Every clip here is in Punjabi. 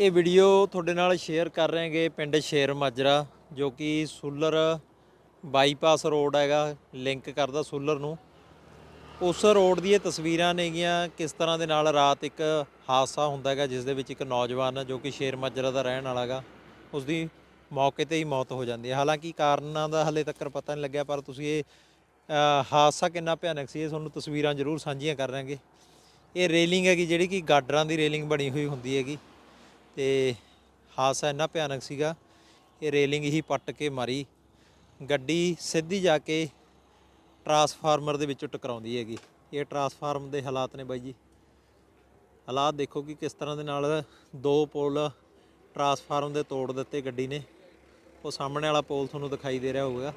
ਇਹ ਵੀਡੀਓ ਤੁਹਾਡੇ ਨਾਲ ਸ਼ੇਅਰ ਕਰ ਰਹੇ ਹਾਂਗੇ ਪਿੰਡ ਸ਼ੇਰ ਮਾਜਰਾ, ਜੋ ਕਿ ਸੂਲਰ ਬਾਈਪਾਸ ਰੋਡ ਹੈਗਾ ਲਿੰਕ ਕਰਦਾ ਸੂਲਰ ਨੂੰ। ਉਸ ਰੋਡ ਦੀ ਇਹ ਤਸਵੀਰਾਂ ਨੇਗੀਆਂ, ਕਿਸ ਤਰ੍ਹਾਂ ਦੇ ਨਾਲ ਰਾਤ ਇੱਕ ਹਾਦਸਾ ਹੁੰਦਾ ਹੈਗਾ, ਜਿਸ ਦੇ ਵਿੱਚ ਇੱਕ ਨੌਜਵਾਨ, ਜੋ ਕਿ ਸ਼ੇਰ ਮਾਜਰਾ ਦਾ ਰਹਿਣ ਵਾਲਾ ਹੈਗਾ ਉਸ ਦੀ ਮੌਕੇ ਤੇ ਹੀ ਮੌਤ ਹੋ ਜਾਂਦੀ ਹੈ। ਹਾਲਾਂਕਿ ਕਾਰਨਾਂ ਦਾ ਹਲੇ ਤੱਕ ਪਤਾ ਨਹੀਂ ਲੱਗਿਆ, ਪਰ ਤੁਸੀਂ ਇਹ ਹਾਦਸਾ ਕਿੰਨਾ ਭਿਆਨਕ ਸੀ, ਇਹ ਤੁਹਾਨੂੰ ਤਸਵੀਰਾਂ ਜ਼ਰੂਰ ਸਾਂਝੀਆਂ ਕਰ ਰਾਂਗੇ ਇਹ ਰੇਲਿੰਗ ਹੈਗੀ, ਜਿਹੜੀ ਕਿ ਗਾਡਰਾਂ ਦੀ ਰੇਲਿੰਗ ਬਣੀ ਹੋਈ ਹੁੰਦੀ ਹੈਗੀ। ਤੇ ਹਾਦਸਾ ਇੰਨਾ ਭਿਆਨਕ ਸੀਗਾ ਇਹ ਰੇਲਿੰਗ ਹੀ ਪੱਟ ਕੇ ਮਾਰੀ। ਗੱਡੀ ਸਿੱਧੀ ਜਾ ਕੇ ਟਰਾਂਸਫਾਰਮਰ ਦੇ ਵਿੱਚੋਂ ਟਕਰਾਉਂਦੀ ਹੈਗੀ। ਇਹ ਟਰਾਂਸਫਾਰਮ ਦੇ ਹਾਲਾਤ ਨੇ ਬਾਈ ਜੀ। ਹਾਲਾਤ ਦੇਖੋ ਕਿ ਕਿਸ ਤਰ੍ਹਾਂ ਦੇ ਨਾਲ ਦੋ ਪੋਲ ਟਰਾਂਸਫਾਰਮ ਦੇ ਤੋੜ ਦਿੱਤੇ ਗੱਡੀ ਨੇ। ਉਹ ਸਾਹਮਣੇ ਵਾਲਾ ਪੋਲ ਤੁਹਾਨੂੰ ਦਿਖਾਈ ਦੇ ਰਿਹਾ ਹੋਵੇਗਾ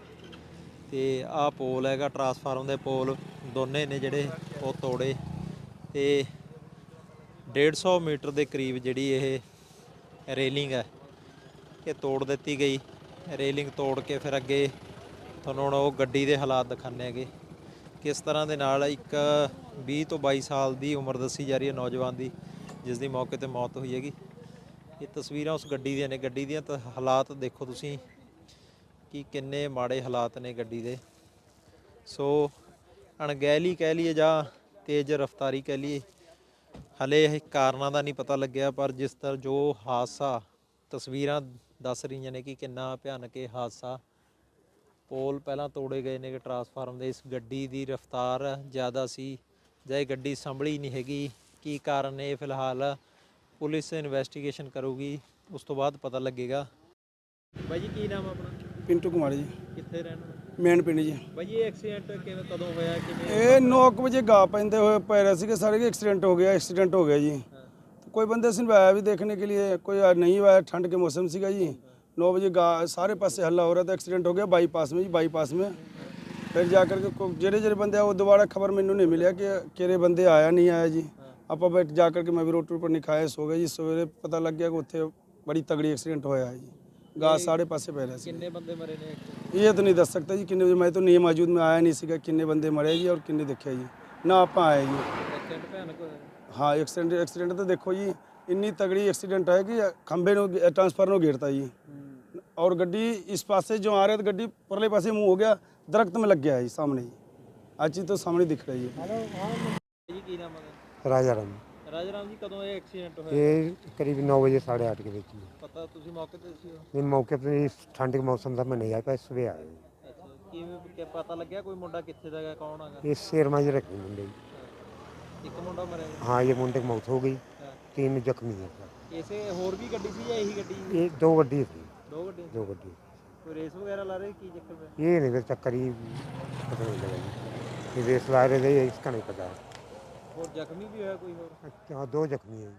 ਤੇ ਆਹ ਪੋਲ ਹੈਗਾ ਟਰਾਂਸਫਾਰਮ ਦੇ ਪੋਲ। ਦੋਨੇ ਨੇ ਜਿਹੜੇ ਉਹ ਤੋੜੇ। ਤੇ 150 ਮੀਟਰ ਦੇ ਕਰੀਬ ਜਿਹੜੀ ਇਹ ਰੇਲਿੰਗ ਹੈ ਇਹ ਤੋੜ ਦਿੱਤੀ ਗਈ। ਰੇਲਿੰਗ ਤੋੜ ਕੇ ਫਿਰ ਅੱਗੇ ਤੁਹਾਨੂੰ ਹੁਣ ਉਹ ਗੱਡੀ ਦੇ ਹਾਲਾਤ ਦਿਖਾਣੇ ਹੈਗੇ। ਕਿਸ ਤਰ੍ਹਾਂ ਦੇ ਨਾਲ ਇੱਕ 20 ਤੋਂ 22 ਸਾਲ ਦੀ ਉਮਰ ਦੱਸੀ ਜਾ ਰਹੀ ਹੈ ਨੌਜਵਾਨ ਦੀ, ਜਿਸ ਦੀ ਮੌਕੇ ਤੇ ਮੌਤ ਹੋਈ ਹੈਗੀ। ਇਹ ਤਸਵੀਰਾਂ ਉਸ ਗੱਡੀ ਦੀਆਂ ਨੇ। ਗੱਡੀ ਦੀਆਂ ਤਾਂ ਹਾਲਾਤ ਦੇਖੋ ਤੁਸੀਂ ਕਿ ਕਿੰਨੇ ਮਾੜੇ ਹਾਲਾਤ ਨੇ ਗੱਡੀ ਦੇ। ਸੋ ਅਣਗਹਿਲੀ ਕਹਿ ਲਈਏ ਜਾਂ ਤੇਜ਼ ਰਫ਼ਤਾਰੀ ਕਹਿ ਲਈਏ ਹਲੇ ਇਹ ਕਾਰਨਾਂ ਦਾ ਨਹੀਂ ਪਤਾ ਲੱਗਿਆ ਪਰ ਜਿਸ ਤਰ੍ਹਾਂ ਜੋ ਹਾਦਸਾ ਤਸਵੀਰਾਂ ਦੱਸ ਰਹੀਆਂ ਨੇ ਕਿ ਕਿੰਨਾ ਭਿਆਨਕ ਇਹ ਹਾਦਸਾ ਪੋਲ ਪਹਿਲਾਂ ਤੋੜੇ ਗਏ ਨੇ ਕਿ ਟਰਾਂਸਫਾਰਮ ਦੇ ਇਸ ਗੱਡੀ ਦੀ ਰਫ਼ਤਾਰ ਜ਼ਿਆਦਾ ਸੀ ਜਾਂ ਇਹ ਗੱਡੀ ਸੰਭਲੀ ਨਹੀਂ ਹੈਗੀ ਕੀ ਕਾਰਨ ਨੇ ਇਹ ਫਿਲਹਾਲ ਪੁਲਿਸ ਇਨਵੈਸਟੀਗੇਸ਼ਨ ਕਰੂਗੀ ਉਸ ਤੋਂ ਬਾਅਦ ਪਤਾ ਲੱਗੇਗਾ। ਬਾਈ ਜੀ ਕੀ ਨਾਮ ਆਪਣਾ? ਪਿੰਟੂ ਕੁਮਾਰ ਜੀ। ਕਿੱਥੇ ਰਹਿਣ ਵਾਲੇ? ਮੇਨ ਪਿੰਡ ਜੀ ਬਾਈ ਇਹ ਐਕਸੀਡੈਂਟ ਕਿਵੇਂ ਕਦੋਂ ਹੋਇਆ ਕਿਵੇਂ ਇਹ 9 ਵਜੇ ਗਾ ਪੈਂਦੇ ਹੋਏ ਪੈ ਰਹੇ ਸੀਗੇ ਸਾਰੇ ਕਿ ਐਕਸੀਡੈਂਟ ਹੋ ਗਿਆ ਐਕਸੀਡੈਂਟ ਹੋ ਗਿਆ ਜੀ कोई बंदे से नहीं आया भी देखने के लिए कोई नहीं आया ठंड के मौसम सीगा जी नौ बजे गा सारे पास से हल्ला हो रहा था एक्सीडेंट हो गया बाईपास में जी बाईपास में फिर जाकर के को- जेड़े जेड़े बंदे आए वो दोबारा खबर मैंने नहीं मिलिया कि केरे बंदे आया नहीं आया जी आप बैठ जाकर के मैं भी रोड पर नहीं खाया सो गया जी सवेरे पता लग गया कि उत्थे बड़ी तगड़ी एक्सीडेंट होया है जी गा सारे पास पहरा रहा है ये तो नहीं दस सकता जी कि मैं तो नहीं मौजूद मैं आया नहीं कि बंद मरे जी और किन्ने देखे जी। ना आप आए जी। हाँ एक्सीडेंट एक्सीडेंट तो देखो जी इन्नी तगड़ी एक्सीडेंट है कि खंबे नो ट्रांसफ़र नो घेरता जी। और गड्डी इस पास जो आ रहे तो गड्डी परले पास मुँह हो गया दरख्त में लग गया जी सामने जी। अच्छी तो सामने दिख रहा है? राजा राम। ਰਾਜਰਾਮ ਜੀ ਕਦੋਂ ਇਹ ਐਕਸੀਡੈਂਟ ਹੋਇਆ? ਇਹ ਕਰੀਬ 9 ਵਜੇ 8:30 ਦੇ ਵਿੱਚ ਪਤਾ ਤੁਸੀਂ ਮੌਕੇ ਤੇ ਸੀ? ਉਹ? ਇਹ ਮੌਕੇ ਤੇ ਠੰਡ ਦੇ ਮੌਸਮ ਦਾ ਮੈਂ ਨਹੀਂ ਆਇਆ ਪਰ ਸਵੇ ਆਇਆ ਕਿਵੇਂ ਕਿ ਪਤਾ ਲੱਗਿਆ ਕੋਈ ਮੁੰਡਾ ਕਿੱਥੇ ਦਾ ਹੈਗਾ ਕੌਣ ਹੈਗਾ? ਇਹ ਸੇਰਮਾ ਜੀ ਰੱਖੇ ਮੌਤ ਹੋ ਗਈ। ਤਿੰਨ ਗੱਡੀ ਸੀ ਇਹ ਦੋ ਗੱਡੀ ਦੋ ਗੱਡੀ ਕੋਈ ਰੇਸ ਵਗੈਰਾ ਲਾ ਰਹੇ ਕੀ ਚੱਕਰ ਹੈ ਇਹ ਨਹੀਂ ਫਿਰ ਚੱਕਰ ਹੀ ਪਤਾ ਨਹੀਂ ਲੱਗਾ ਇਹ ਰੇਸ ਲਾ ਰਹੇ ਇਸ ਕਾ ਨਹੀਂ ਪਤਾ। ਹੋਰ ਜ਼ਖਮੀ ਵੀ ਹੋਇਆ ਕੋਈ ਹੋਰ? ਅੱਛਾ ਦੋ ਜ਼ਖਮੀ ਹੈ